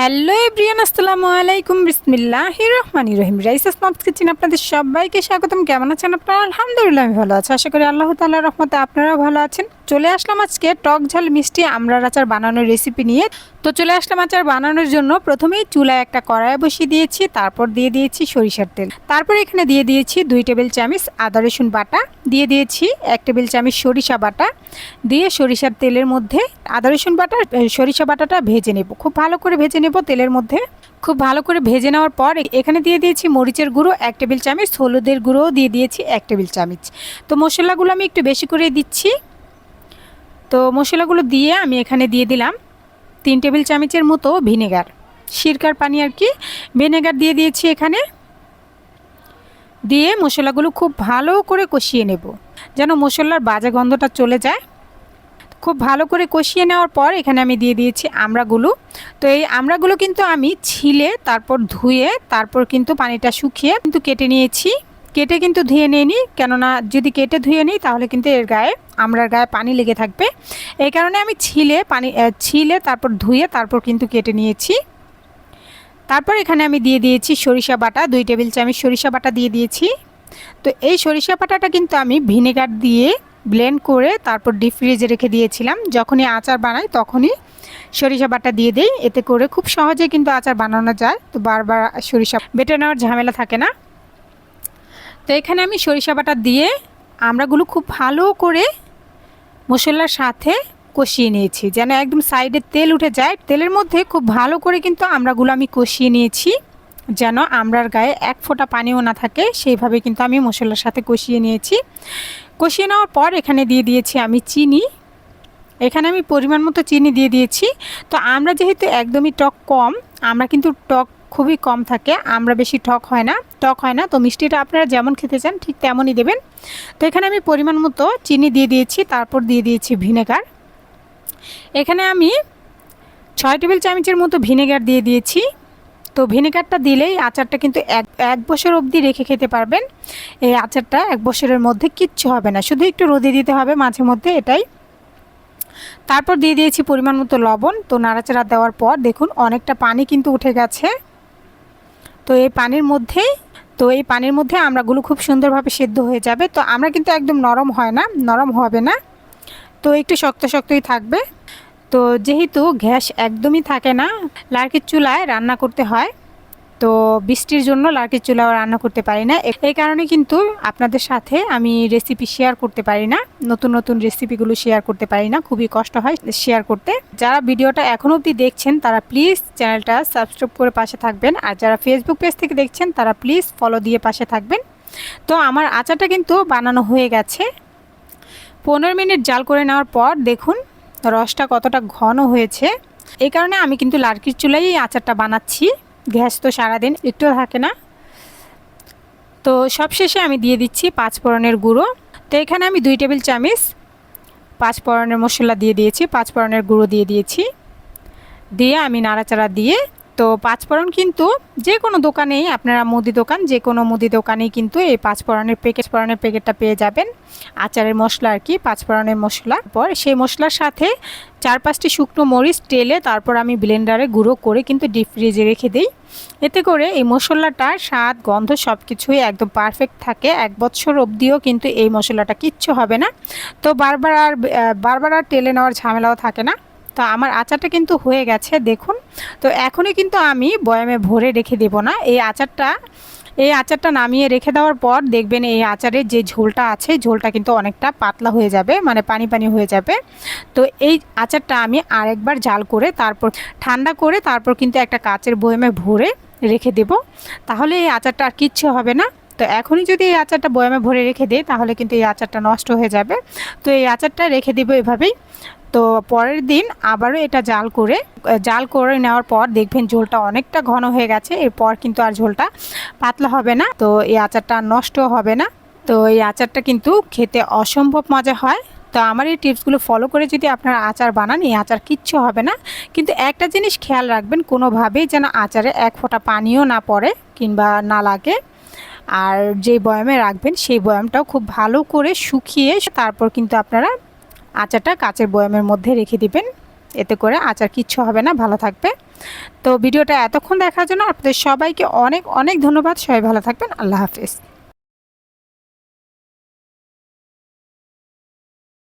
Hello everyone আসসালামু আলাইকুম। বিসমিল্লাহ রহমানি রহিম। রাইস আসমাত কিচেন আপনাদের সবাইকে স্বাগতম। কেমন আছেন আপনারা? আলহামদুলিল্লাহ আমি ভালো আছি। আশা করি আল্লাহ তাল্লাহ রহমতে আপনারাও ভালো আছেন। চলে আসলাম আজকে টক ঝাল মিষ্টি আমড়ার আচার বানানোর রেসিপি নিয়ে। তো চলে আসলাম আচার বানানোর জন্য। প্রথমেই চুলায় একটা কড়াই বসিয়ে দিয়েছি। তারপর দিয়ে দিয়েছি সরিষার তেল। তারপর এখানে দিয়ে দিয়েছি দুই টেবিল চামচ আদা রসুন বাটা। দিয়ে দিয়েছি এক টেবিল চামচ সরিষা বাটা। দিয়ে সরিষার তেলের মধ্যে আদা রসুন বাটা সরিষা বাটাটা ভেজে নেব। খুব ভালো করে ভেজে নেব। তেলের মধ্যে। খুব ভালো করে ভেজে নেওয়ার পর এখানে দিয়ে দিয়েছি মরিচের গুঁড়ো, এক টেবিল চামচ, হলুদের গুঁড়োও দিয়ে দিয়েছি এক টেবিল চামচ। তো মশলাগুলো আমি একটু বেশি করে দিচ্ছি। তো মশলাগুলো দিয়ে আমি এখানে দিয়ে দিলাম তিন টেবিল চামচের মতো ভিনেগার। সিরকার পানি আর কি, ভিনেগার দিয়ে দিয়েছি এখানে। দিয়ে মশলাগুলো খুব ভালো করে কষিয়ে নেব, যেন মশলার বাজে গন্ধটা চলে যায়। খুব ভালো করে কষিয়ে নেওয়ার পর এখানে আমি দিয়ে দিয়েছি আমড়াগুলো। তো এই আমড়াগুলো কিন্তু আমি ছিলে, তারপর ধুয়ে, তারপর কিন্তু পানিটা শুকিয়ে কিন্তু কেটে নিয়েছি। কেটে কিন্তু ধুয়ে নিইনি, কেননা যদি কেটে ধুয়ে নিই তাহলে কিন্তু এর গায়ে, আমড়ার গায়ে পানি লেগে থাকবে। এই কারণে আমি ছিলে পানি ছিলে, তারপর ধুয়ে, তারপর কিন্তু কেটে নিয়েছি। তারপর এখানে আমি দিয়ে দিয়েছি সরিষা বাটা, দুই টেবিল চামচ সরিষা বাটা দিয়ে দিয়েছি। তো এই সরিষা বাটাটা কিন্তু আমি ভিনেগার দিয়ে ব্লেন্ড করে তারপর ডিপ ফ্রিজে রেখে দিয়েছিলাম। যখনই আচার বানাই তখনই সরিষা বাটা দিয়ে দিই। এতে করে খুব সহজে কিন্তু আচার বানানো যায়। তো বারবার সরিষা বেটে নেওয়ার ঝামেলা থাকে না। তো এখানে আমি সরিষা বাটা দিয়ে আমড়াগুলো খুব ভালো করে মশলার সাথে কষিয়ে নিয়েছি। যেন একদম সাইডে তেল উঠে যায়। তেলের মধ্যে খুব ভালো করে কিন্তু আমড়াগুলো আমি কষিয়ে নিয়েছি। যেন আমড়ার গায়ে এক ফোঁটা পানিও না থাকে, সেইভাবে কিন্তু আমি মশলার সাথে কষিয়ে নিয়েছি। কষিয়ে নেওয়ার পর এখানে দিয়ে দিয়েছি আমি চিনি। এখানে আমি পরিমাণ মতো চিনি দিয়ে দিয়েছি। তো আমরা যেহেতু একদমই টক কম, আমরা কিন্তু টক খুবই কম থাকে, আমরা বেশি টক হয় না, টক হয় না। তো মিষ্টিটা আপনারা যেমন খেতে চান, ঠিক তেমনই দেবেন। তো এখানে আমি পরিমাণ মতো চিনি দিয়ে দিয়েছি, তারপর দিয়ে দিয়েছি ভিনেগার। এখানে আমি ছয় টেবিল চামচের মতো ভিনেগার দিয়ে দিয়েছি। তো ভিনেগারটা দিলেই আচারটা কিন্তু এক এক বছর অবধি রেখে খেতে পারবেন। এই আচারটা এক বছরের মধ্যে কিচ্ছু হবে না। শুধু একটু রোদে দিতে হবে মাঝে মধ্যে এটাই। তারপর দিয়ে দিয়েছি পরিমাণ মতো লবণ। তো নাড়াচাড়া দেওয়ার পর দেখুন অনেকটা পানি কিন্তু উঠে গেছে। তো এই পানির মধ্যেই, তো এই পানির মধ্যে আমড়াগুলো খুব সুন্দরভাবে সেদ্ধ হয়ে যাবে। তো আমরা কিন্তু একদম নরম হয় না, নরম হবে না। তো একটু শক্ত শক্তই থাকবে। তো যেহেতু গ্যাস একদমই থাকে না, লার্কির চুলায় রান্না করতে হয়। তো বৃষ্টির জন্য লার্কির চুলাও রান্না করতে পারি না। এই কারণে কিন্তু আপনাদের সাথে আমি রেসিপি শেয়ার করতে পারি না, নতুন নতুন রেসিপিগুলো শেয়ার করতে পারি না, খুবই কষ্ট হয় শেয়ার করতে। যারা ভিডিওটা এখনও অবধি দেখছেন, তারা প্লিজ চ্যানেলটা সাবস্ক্রাইব করে পাশে থাকবেন। আর যারা ফেসবুক পেজ থেকে দেখছেন, তারা প্লিজ ফলো দিয়ে পাশে থাকবেন। তো আমার আচারটা কিন্তু বানানো হয়ে গেছে। পনেরো মিনিট জাল করে নেওয়ার পর দেখুন রসটা কতটা ঘন হয়েছে, এই কারণে আমি কিন্তু লার্কির চুলাই আচারটা বানাচ্ছি। গ্যাস তো সারাদিন একটু থাকে না। তো সবশেষে আমি দিয়ে দিচ্ছি পাঁচ ফোড়নের গুঁড়ো। তো এখানে আমি দুই টেবিল চামিচ পাঁচ ফোড়নের মশলা দিয়ে দিয়েছি, পাঁচ ফোড়নের গুঁড়ো দিয়ে দিয়েছি। দিয়ে আমি নাড়াচাড়া দিয়ে তো পাঁচফোড়ন কিন্তু যে কোনো দোকানেই, আপনারা মুদি দোকান, যে কোনো মুদি দোকানেই কিন্তু এই পাঁচফোড়নের প্যাকেট ফোড়নের প্যাকেটটা পেয়ে যাবেন। আচারের মশলা আর কি, পাঁচফোড়নের মশলা। পর সেই মশলার সাথে চার পাঁচটি শুকনো মরিচ টেলে তারপর আমি ব্লেন্ডারে গুঁড়ো করে কিন্তু ডিপ ফ্রিজে রেখে দিই। এতে করে এই মশলাটার স্বাদ, গন্ধ সব কিছুই একদম পারফেক্ট থাকে। এক বছর অবধিও কিন্তু এই মশলাটা কিচ্ছু হবে না। তো বারবার আর বারবার আর টেলে নেওয়ার ঝামেলাও থাকে না। তো আমার আচারটা কিন্তু হয়ে গেছে, দেখুন। তো এখনই কিন্তু আমি বয়ামে ভরে রেখে দেব না। এই আচারটা এই আচারটা নামিয়ে রেখে দেওয়ার পর দেখবেন এই আচারের যে ঝোলটা আছে, ঝোলটা কিন্তু অনেকটা পাতলা হয়ে যাবে মানে পানি পানি হয়ে যাবে। তো এই আচারটা আমি আরেকবার জাল করে তারপর, ঠান্ডা করে তারপর কিন্তু একটা কাচের বয়ামে ভরে রেখে দেব। তাহলে এই আচারটা আর কিচ্ছু হবে না। তো এখনই যদি এই আচারটা বয়ামে ভরে রেখে দিই, তাহলে কিন্তু এই আচারটা নষ্ট হয়ে যাবে। তো এই আচারটা রেখে দেবো এভাবেই। তো পরের দিন আবারও এটা জাল করে জাল করে নেওয়ার পর দেখবেন ঝোলটা অনেকটা ঘন হয়ে গেছে, এরপর কিন্তু আর ঝোলটা পাতলা হবে না। তো এই আচারটা আর নষ্টও হবে না। তো এই আচারটা কিন্তু খেতে অসম্ভব মজা হয়। তো আমার এই টিপসগুলো ফলো করে যদি আপনারা আচার বানান, এই আচার কিচ্ছু হবে না। কিন্তু একটা জিনিস খেয়াল রাখবেন, কোনোভাবেই যেন আচারে এক ফোঁটা পানিও না পড়ে কিংবা না লাগে। আর যে বয়ামে রাখবেন, সেই বয়ামটাও খুব ভালো করে শুকিয়ে তারপর কিন্তু আপনারা আচারটা কাচের বয়ামের মধ্যে রেখে দিবেন। এতে করে আচার কিচ্ছু হবে না, ভালো থাকবে। তো ভিডিওটা এতক্ষণ দেখার জন্য আপনাদের সবাইকে অনেক অনেক ধন্যবাদ। সবাই ভালো থাকবেন। আল্লাহ হাফিজ।